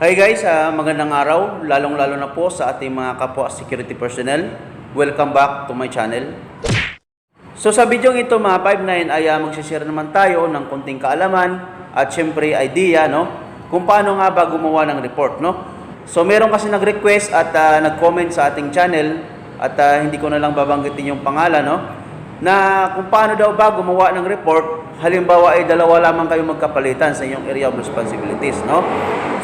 Hi guys, ah, magandang araw, lalong-lalo na po sa ating mga kapwa security personnel. Welcome back to my channel. So sa video ito mga 59 ay uh, magsishare naman tayo ng konting kaalaman at syempre idea no kung paano nga ba gumawa ng report no. So meron kasi nag-request at ah, nag-comment sa ating channel at ah, hindi ko na lang babanggitin yung pangalan no na kung paano daw ba gumawa ng report halimbawa ay dalawa lamang kayo magkapalitan sa inyong area of responsibilities no.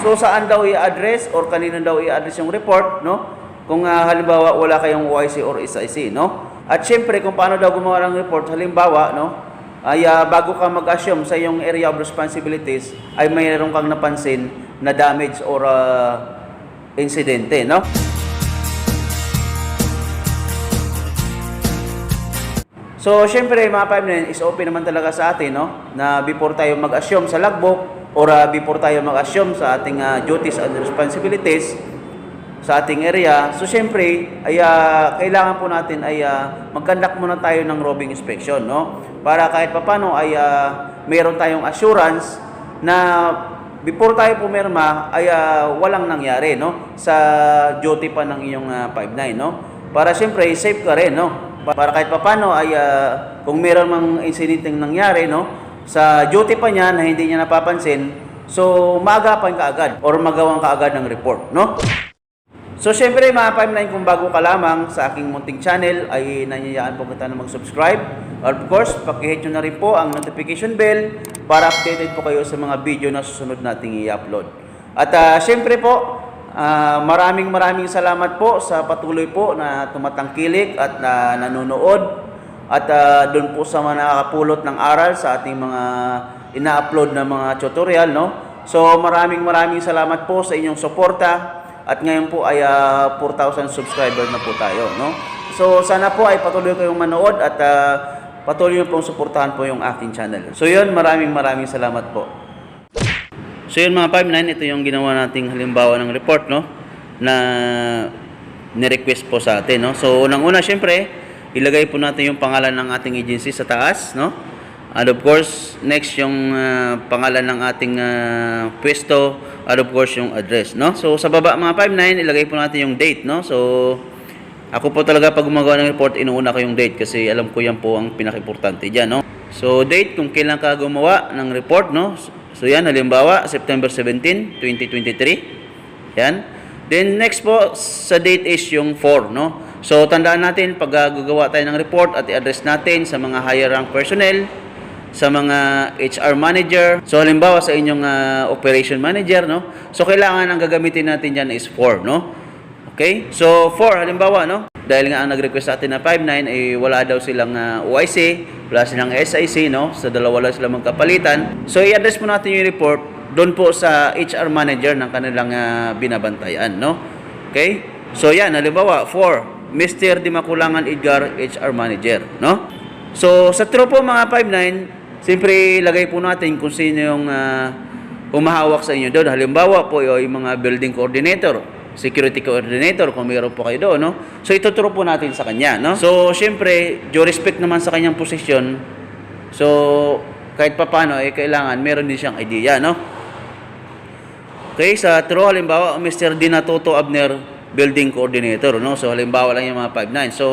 So saan daw i-address or kanino daw i-address yung report no? Kung ah, halimbawa wala kayong OIC or SIC no. At syempre kung paano daw gumawa ng report halimbawa no ay ah, bago ka mag-assume sa iyong area of responsibilities ay mayroon kang napansin na damage or ah, insidente no. So, syempre, mga 5 is open naman talaga sa atin, no? Na before tayo mag-assume sa logbook or uh, before tayo mag-assume sa ating uh, duties and responsibilities sa ating area. So, syempre, ay uh, kailangan po natin ay uh, mag-conduct muna tayo ng roving inspection, no? Para kahit papano ay uh, mayroon tayong assurance na before tayo pumirma ay uh, walang nangyari, no? Sa duty pa ng iyong uh, 5-9, no? Para syempre, safe ka rin, no? Para kahit papano ay ah, kung meron mang insidenteng nangyari no sa duty pa niya na hindi niya napapansin so maagapan ka agad or magawan ka agad ng report no So syempre mga 59 kung bago ka lamang sa aking munting channel ay nanyayaan po kita na mag-subscribe. Of course, pakihit nyo na rin po ang notification bell para updated po kayo sa mga video na susunod nating i-upload. At ah, syempre po, Ah, maraming maraming salamat po sa patuloy po na tumatangkilik at na nanonood at ah, doon po sa mga nakakapulot ng aral sa ating mga ina-upload na mga tutorial no. So maraming maraming salamat po sa inyong suporta at ngayon po ay ah, 4,000 subscriber na po tayo no. So sana po ay patuloy kayong manood at ah, patuloy pong suportahan po yung aking channel. So yun, maraming maraming salamat po. So yun mga 5-9, ito yung ginawa nating halimbawa ng report, no? Na ni-request po sa atin, no? So unang-una, syempre, ilagay po natin yung pangalan ng ating agency sa taas, no? And of course, next yung ah, pangalan ng ating ah, pwesto, and of course yung address, no? So sa baba mga 5-9, ilagay po natin yung date, no? So ako po talaga pag gumagawa ng report, inuuna ko yung date kasi alam ko yan po ang pinaka-importante dyan, no? So, date kung kailan ka gumawa ng report, no? So, yan, halimbawa, September 17, 2023. Yan. Then, next po, sa date is yung 4, no? So, tandaan natin, pag uh, gagawa tayo ng report at i-address natin sa mga higher rank personnel, sa mga HR manager. So, halimbawa, sa inyong uh, operation manager, no? So, kailangan ang gagamitin natin dyan is 4, no? Okay? So, 4, halimbawa, no? Dahil nga ang nag-request sa atin na 5-9, eh, wala daw silang uh, OIC, wala silang SIC, no? Sa dalawa lang sila magkapalitan. So, i-address mo natin yung report doon po sa HR manager ng kanilang uh, binabantayan, no? Okay? So, yan, halimbawa, 4, Mr. Dimakulangan Edgar, HR manager, no? So, sa true po mga 5-9, siyempre, lagay po natin kung sino yung uh, humahawak sa inyo doon. Halimbawa po, yung mga building coordinator, security coordinator kung mayroon po kayo doon, no? So ituturo po natin sa kanya, no? So syempre, due respect naman sa kanyang posisyon. So kahit papaano eh kailangan meron din siyang idea, no? Okay, sa true halimbawa, Mr. Dinatoto Abner building coordinator, no? So halimbawa lang yung mga 59. So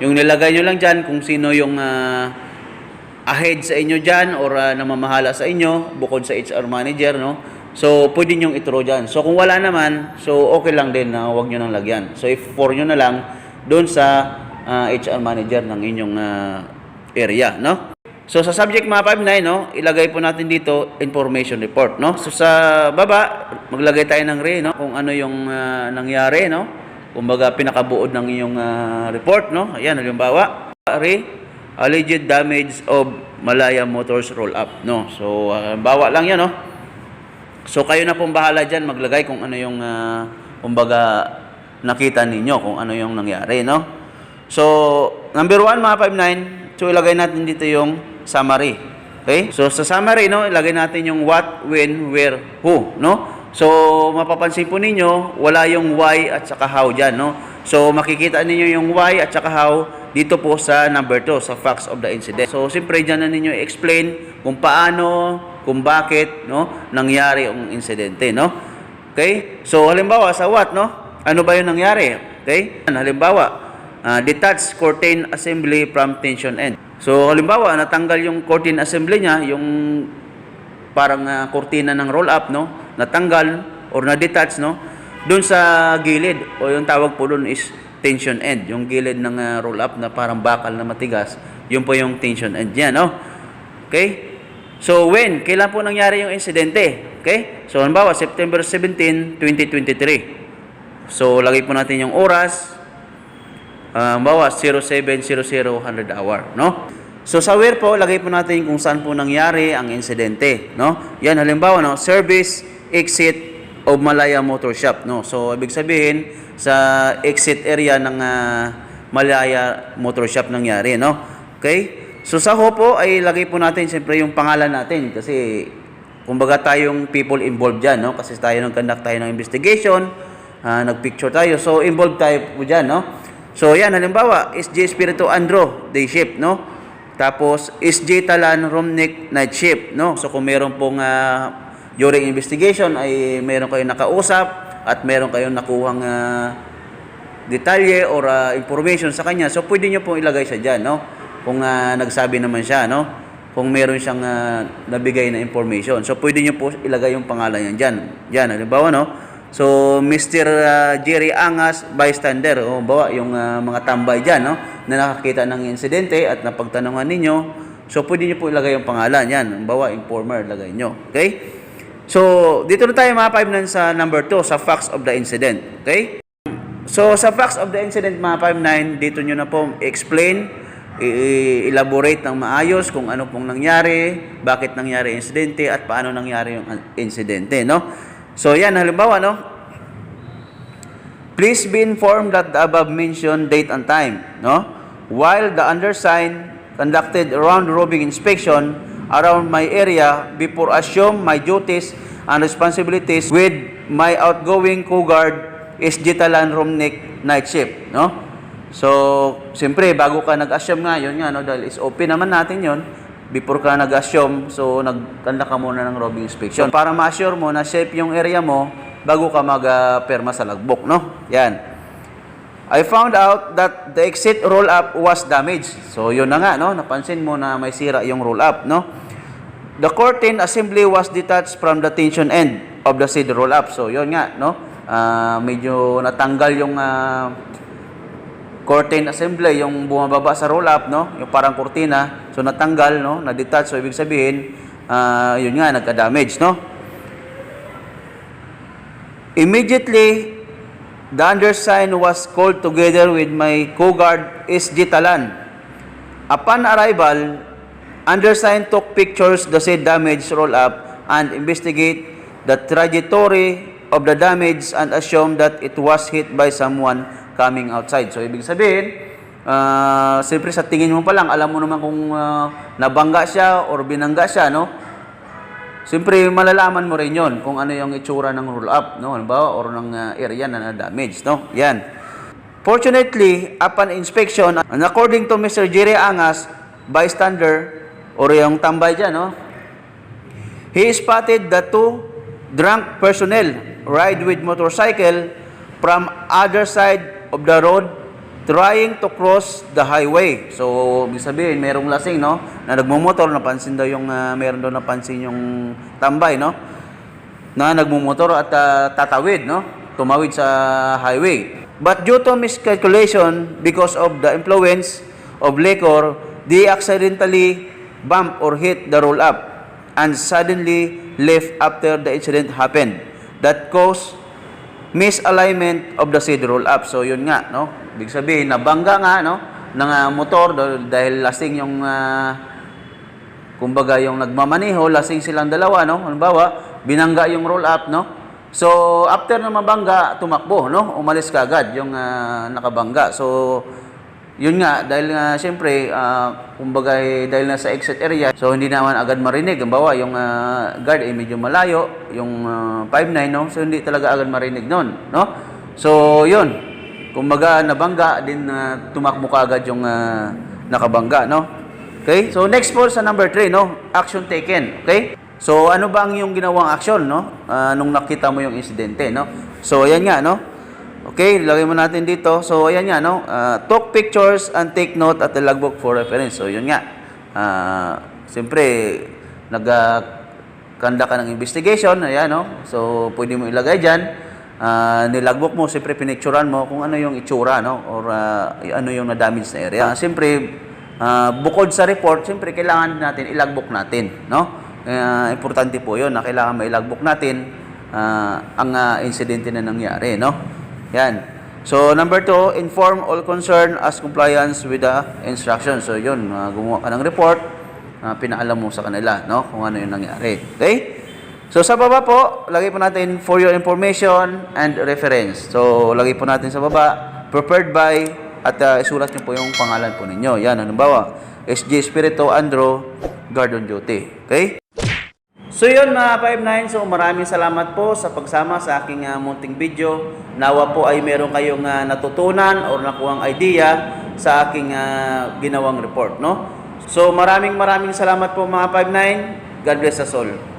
yung nilagay nyo lang diyan kung sino yung ah, ahead sa inyo diyan or ah, namamahala sa inyo bukod sa HR manager, no? So, pwede nyo ituro dyan. So, kung wala naman, so okay lang din na huwag nyo nang lagyan. So, if for nyo na lang, doon sa ah, HR manager ng inyong ah, area, no? So, sa subject mga 59, no, ilagay po natin dito, information report, no? So, sa baba, maglagay tayo ng re, no? Kung ano yung ah, nangyari, no? Kumbaga, pinakabuod ng iyong ah, report, no? Ayan, halimbawa, re, alleged damage of Malaya Motors roll-up, no? So, uh, bawa lang yan, no? So kayo na pong bahala dyan maglagay kung ano yung uh, kumbaga nakita ninyo kung ano yung nangyari, no? So, number one, mga 5-9, so ilagay natin dito yung summary. Okay? So, sa summary, no, ilagay natin yung what, when, where, who, no? So, mapapansin po ninyo, wala yung why at saka how dyan, no? So, makikita ninyo yung why at saka how dito po sa number 2, sa facts of the incident. So, siyempre, dyan na ninyo i-explain kung paano, kung bakit, no, nangyari ang insidente, no? Okay? So, halimbawa, sa what, no? Ano ba yung nangyari? Okay? Halimbawa, ah, detach curtain assembly from tension end. So, halimbawa, natanggal yung curtain assembly niya, yung parang ah, kurtina ng roll-up, no? Natanggal or na-detach, no? Doon sa gilid, o yung tawag po doon is tension end. Yung gilid ng ah, roll-up na parang bakal na matigas, yun po yung tension end niya, no? Okay? So, when? Kailan po nangyari yung insidente? Okay? So, halimbawa, September 17, 2023. So, lagay po natin yung oras. Uh, halimbawa, 0700 100 hour, no? So, sa where po, lagay po natin kung saan po nangyari ang insidente, no? Yan, halimbawa, no? Service, exit of Malaya Motor Shop, no? So, ibig sabihin, sa exit area ng ah, Malaya Motor Shop nangyari, no? Okay? So sa ho po ay lagay po natin siyempre yung pangalan natin kasi kumbaga tayong people involved dyan, no? Kasi tayo nag-conduct tayo ng investigation, ah, nag-picture tayo. So involved tayo po dyan, no? So yan, halimbawa, SJ Espiritu Andro, day shift, no? Tapos SJ Talan Romnick, night shift, no? So kung meron pong ah, during investigation ay meron kayong nakausap at meron kayong nakuhang ah, detalye or ah, information sa kanya, so pwede nyo pong ilagay siya dyan, no? Kung ah, nagsabi naman siya, no? Kung meron siyang ah, nabigay na information. So pwede nyo po ilagay yung pangalan niya dyan. Dyan, halimbawa, no? So, Mr. ah, Jerry Angas, bystander, o bawa yung ah, mga tambay dyan, no? Na nakakita ng insidente at napagtanungan ninyo. So, pwede nyo po ilagay yung pangalan. Yan, bawa informer, lagay nyo. Okay? So, dito na tayo mga 5 sa number 2, sa facts of the incident. Okay? So, sa facts of the incident, mga 5-9, dito nyo na po explain, i-elaborate ng maayos kung ano pong nangyari, bakit nangyari insidente, at paano nangyari yung insidente, no? So, yan, halimbawa, no? Please be informed that the above mentioned date and time, no? While the undersigned conducted round-robin inspection around my area before assume my duties and responsibilities with my outgoing co-guard SG Talan Romnick night shift, no? So, siyempre, bago ka nag-assume nga, yun nga, no? Dahil SOP naman natin yun, before ka nag-assume, so nagkanda ka muna ng robing inspection. Para ma-assure mo na safe yung area mo, bago ka mag-perma sa logbook, no? Yan. I found out that the exit roll-up was damaged. So, yun na nga, no? Napansin mo na may sira yung roll-up, no? The curtain assembly was detached from the tension end of the said roll-up. So, yun nga, no? Ah, medyo natanggal yung ah, curtain assembly, yung bumababa sa roll-up, no? Yung parang kurtina. So, natanggal, no? Na-detach. So, ibig sabihin, ah, yun nga, nagka-damage, no? Immediately, the undersigned was called together with my co-guard SG Talan. Upon arrival, undersigned took pictures the said damage roll up and investigate the trajectory of the damage and assume that it was hit by someone coming outside. So, ibig sabihin, ah, siyempre sa tingin mo pa lang, alam mo naman kung ah, nabangga siya or binangga siya, no? Siyempre, malalaman mo rin yon kung ano yung itsura ng roll-up, no? Halimbawa, or ng uh, area na na-damage, no? Yan. Fortunately, upon inspection, and according to Mr. Jerry Angas, bystander, or yung tambay dyan, no? He spotted the two drunk personnel ride with motorcycle from other side of the road trying to cross the highway. So, ibig sabihin, merong lasing, no? Na nagmumotor, napansin daw yung, ah, meron daw napansin yung tambay, no? Na nagmumotor at ah, tatawid, no? Tumawid sa highway. But due to miscalculation, because of the influence of liquor, they accidentally bump or hit the roll-up and suddenly left after the incident happened. That caused misalignment of the said roll up. So yun nga, no? Ibig sabihin nabangga nga, no, ng ah, motor dahil, lasing yung ah, kumbaga yung nagmamaneho, lasing silang dalawa, no? Halimbawa, binangga yung roll up, no? So after na mabangga, tumakbo, no? Umalis kaagad yung ah, nakabangga. So yun nga, dahil nga siyempre, ah, kumbaga eh, dahil na sa exit area, so hindi naman agad marinig. Halimbawa, yung ah, guard ay medyo malayo, yung ah, 5'9", no? So hindi talaga agad marinig nun, no? So yun, kumbaga nabangga, din ah, tumakbo kaagad yung ah, nakabangga, no? Okay? So next po sa number 3, no? Action taken, okay? So, ano ba ang iyong ginawang aksyon, no? Ah, nung nakita mo yung insidente, no? So, ayan nga, no? Okay, lagay mo natin dito. So, ayan nga, no? Ah, took pictures and take note at the logbook for reference. So, yun nga. Ah, Siyempre, nag ka ng investigation, ayan, no? So, pwede mo ilagay dyan. Ah, nilagbook mo, siyempre pinicturan mo kung ano yung itsura, no? Or ah, ano yung na-damage na area. Siyempre, ah, bukod sa report, siyempre, kailangan natin ilagbook natin, no? Kaya importante po yun na kailangan mailagbook natin ah, ang ah, insidente na nangyari, no? Yan. So, number two, inform all concerned as compliance with the instructions. So, yun, ah, gumawa ka ng report, ah, pinaalam mo sa kanila, no? Kung ano yung nangyari. Okay? So, sa baba po, lagay po natin for your information and reference. So, lagay po natin sa baba, prepared by, at ah, isulat niyo po yung pangalan po ninyo. Yan, halimbawa, SG Espirito Andro, Guard on Duty. Okay? So yun mga 59, so maraming salamat po sa pagsama sa aking ah, munting video. Nawa po ay meron kayong ah, natutunan or nakuhang idea sa aking ah, ginawang report, no? So maraming maraming salamat po mga 59. God bless us all.